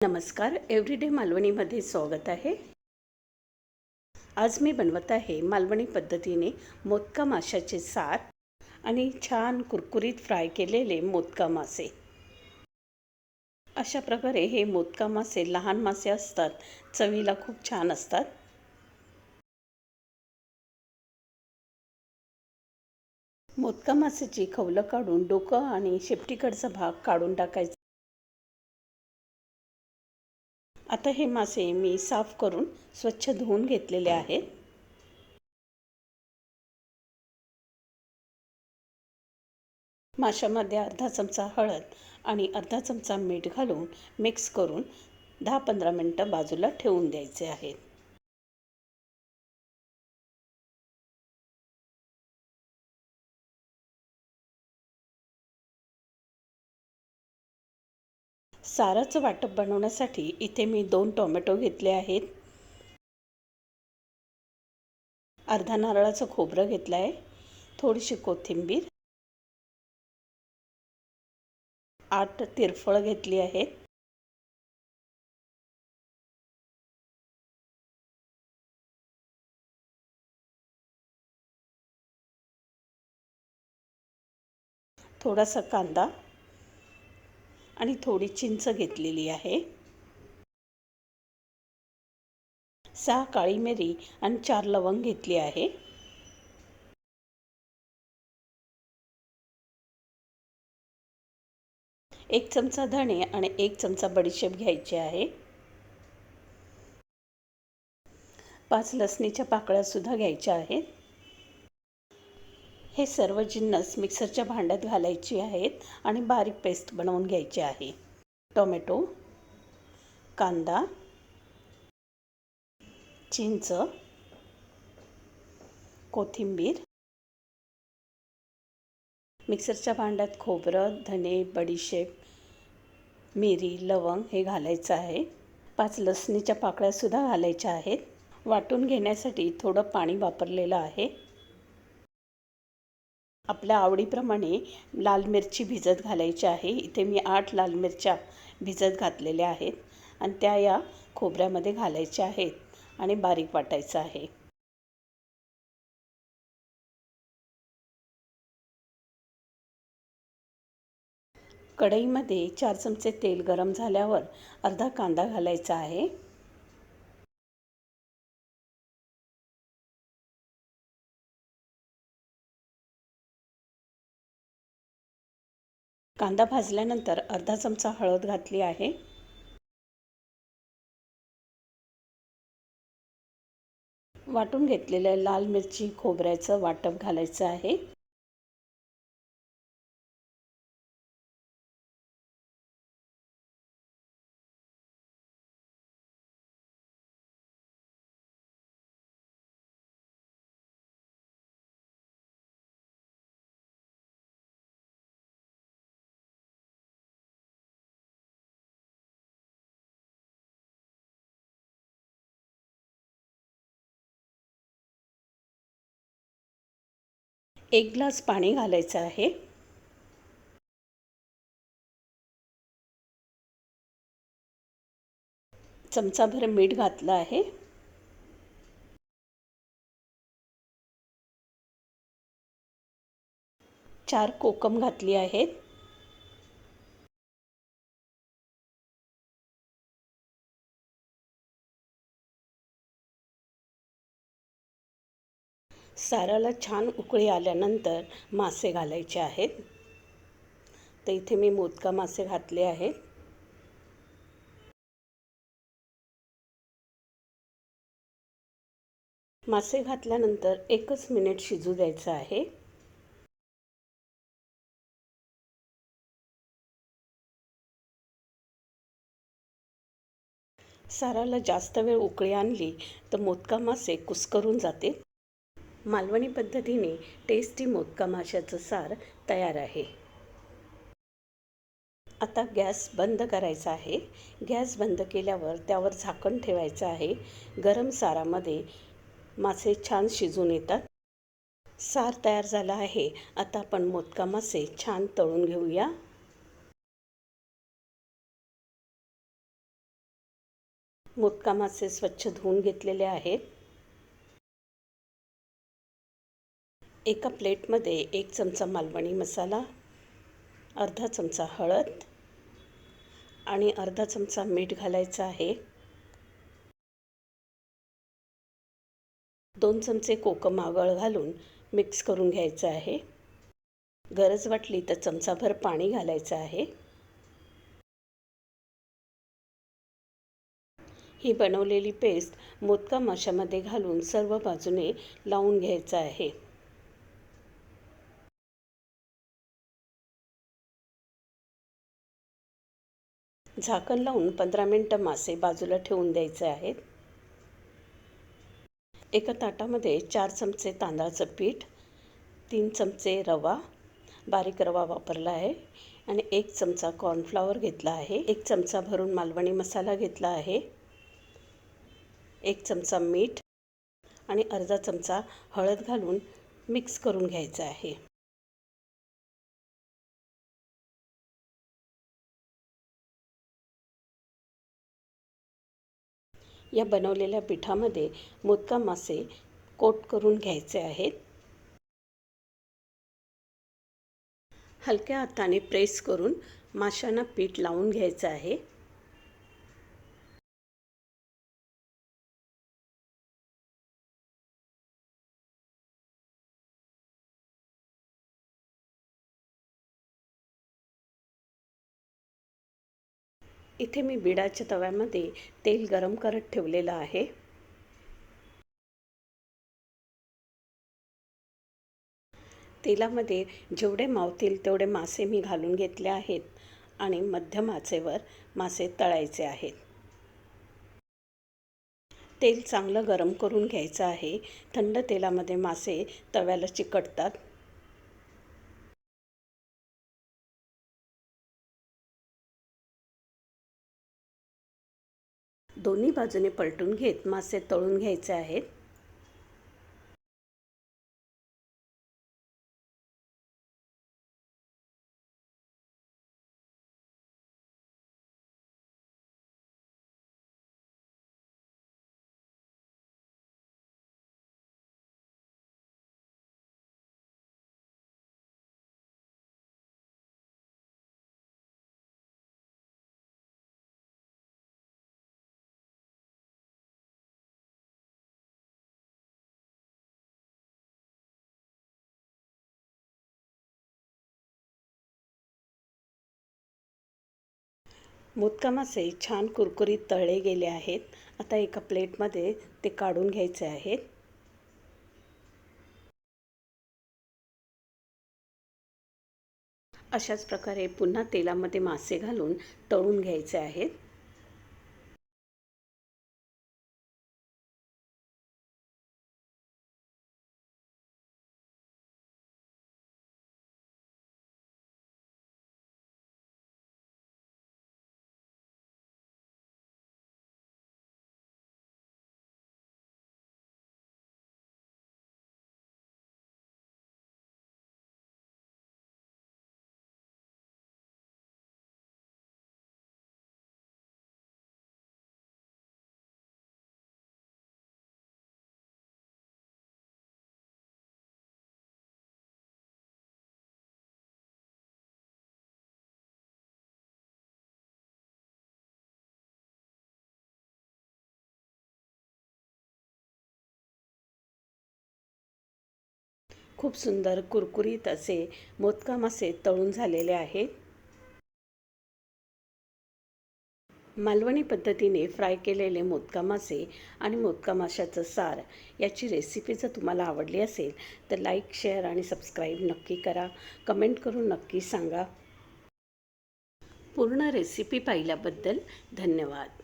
नमस्कार एव्हरीडे मालवणीमध्ये स्वागत आहे. आज मी बनवत आहे मालवणी पद्धतीने मोदका माशाचे सार आणि छान कुरकुरीत फ्राय केलेले मोदका मासे. अशा प्रकारे हे मोदका मासे लहान मासे असतात चवीला खूप छान असतात. मोदका मासेची खवलं काढून डोकं आणि शेपटीकडचा भाग काढून टाकायचा. आता हे मासे मी साफ करून स्वच्छ धुवून घेतलेले आहेत. माशामध्ये अर्धा चमचा हळद आणि अर्धा चमचा मीठ घालून मिक्स करून दहा पंधरा मिनटं बाजूला ठेवून द्यायचे आहेत. साराचं वाटप बनवण्यासाठी इथे मी दोन टोमॅटो घेतले आहेत. अर्धा नारळाचं खोबरं घेतलं आहे. थोडीशी कोथिंबीर. आठ तिरफळ घेतली आहेत. थोडासा कांदा. आणि थोडी चिंच घेतलेली आहे. सहा काळी मिरी आणि चार लवंग घेतली आहे. एक चमचा धणे आणि एक चमचा बडीशेप घ्यायचे आहे. पाच लसणीच्या पाकळ्या सुद्धा घ्यायच्या आहेत. हे सर्व जिन्नस मिक्सरच्या भांड्यात घालायचे आहेत आणि बारीक पेस्ट बनवून घ्यायची आहे. टोमॅटो कांदा चिंच कोथिंबीर मिक्सरच्या भांड्यात खोबरं धने बडीशेप मिरी लवंग हे घालायचं आहे. पाच लसणीच्या पाकळ्यासुद्धा घालायच्या आहेत. वाटून घेण्यासाठी थोडं पाणी वापरलेलं आहे. आपल्या आवडीप्रमाणे लाल मिरची भिजत घालायची आहे. इथे मी आठ लाल मिरच्या भिजत घातलेल्या आहेत आणि त्या या खोबऱ्यामध्ये घालायच्या आहेत आणि बारीक वाटायचं आहे. कढईमध्ये चार चमचे तेल गरम झाल्यावर अर्धा कांदा घालायचा आहे. कांदा भाजल्यानंतर अर्धा चमचा हळद घातली आहे. वाटून घेतलेलं लाल मिरची खोबऱ्याचं वाटप घालायचं आहे. एक ग्लास पाणी घालायचं आहे. चमचाभर मीठ घातलं आहे. चार कोकम घातली आहेत. साराला छान उकळी आल्यानंतर मासे घालायचे आहेत. तर इथे मी मोदका मासे घातले आहेत. मासे घातल्यानंतर एकच मिनिट शिजू द्यायचं आहे. साराला जास्त वेळ उकळी आणली तर मोदका मासे कुस्करून जाते मालवणी पद्धतीने टेस्टी मोदका माशाचं सार तयार आहे. आता गॅस बंद करायचा आहे. गॅस बंद केल्यावर त्यावर झाकण ठेवायचं आहे. गरम सारामध्ये मासे छान शिजून येतात. सार तयार झाला आहे. आता आपण मोदका मासे छान तळून घेऊया. मोदका मासे स्वच्छ धुवून घेतलेले आहेत. एका प्लेटमध्ये एक चमचा मालवणी मसाला अर्धा चमचा हळद आणि अर्धा चमचा मीठ घालायचं आहे. दोन चमचे कोकम आवळ घालून मिक्स करून घ्यायचं आहे. गरज वाटली तर चमचाभर पाणी घालायचं आहे. ही बनवलेली पेस्ट मोदका माशामध्ये घालून सर्व बाजूने लावून घ्यायचं आहे. झाकण लावून पंधरा मिनटं मासे बाजूला ठेवून द्यायचे आहेत. एका ताटामध्ये चार चमचे तांदळाचं पीठ तीन चमचे रवा बारीक रवा वापरला आहे आणि एक चमचा कॉर्नफ्लॉवर घेतला आहे. एक चमचा भरून मालवणी मसाला घेतला आहे. एक चमचा मीठ आणि अर्धा चमचा हळद घालून मिक्स करून घ्यायचं आहे. या बनवलेल्या पिठामध्ये मोदका मासे कोट करून घ्यायचे आहेत. हलक्या हाताने प्रेस करून माशांना पीठ लावून घ्यायचं आहे. इथे मी बिडाच्या तव्यामध्ये तेल गरम करत ठेवलेलं आहे. तेलामध्ये जेवढे मावतील तेवढे मासे मी घालून घेतले आहेत आणि मध्यम आचेवर मासे तळायचे आहेत. तेल चांगलं गरम करून घ्यायचं आहे. थंड तेलामध्ये मासे तव्याला चिकटतात. दोन्ही बाजूने पलटून घेत मासे तळून घ्यायचे आहेत. मोदकामासे छान कुरकुरीत तळले गेले आहेत. आता एका प्लेटमध्ये ते काढून घ्यायचे आहेत. अशाच प्रकारे पुन्हा तेलामध्ये मासे घालून तळून घ्यायचे आहेत. खूप सुंदर कुरकुरीत असे मोदका मासे तळून झालेले आहेत. मालवणी पद्धतीने फ्राय केलेले मोदका मासे आणि मोदका माशाचं सार याची रेसिपी जर तुम्हाला आवडली असेल तर लाईक शेअर आणि सबस्क्राईब नक्की करा. कमेंट करून नक्की सांगा. पूर्ण रेसिपी पाहिल्याबद्दल धन्यवाद.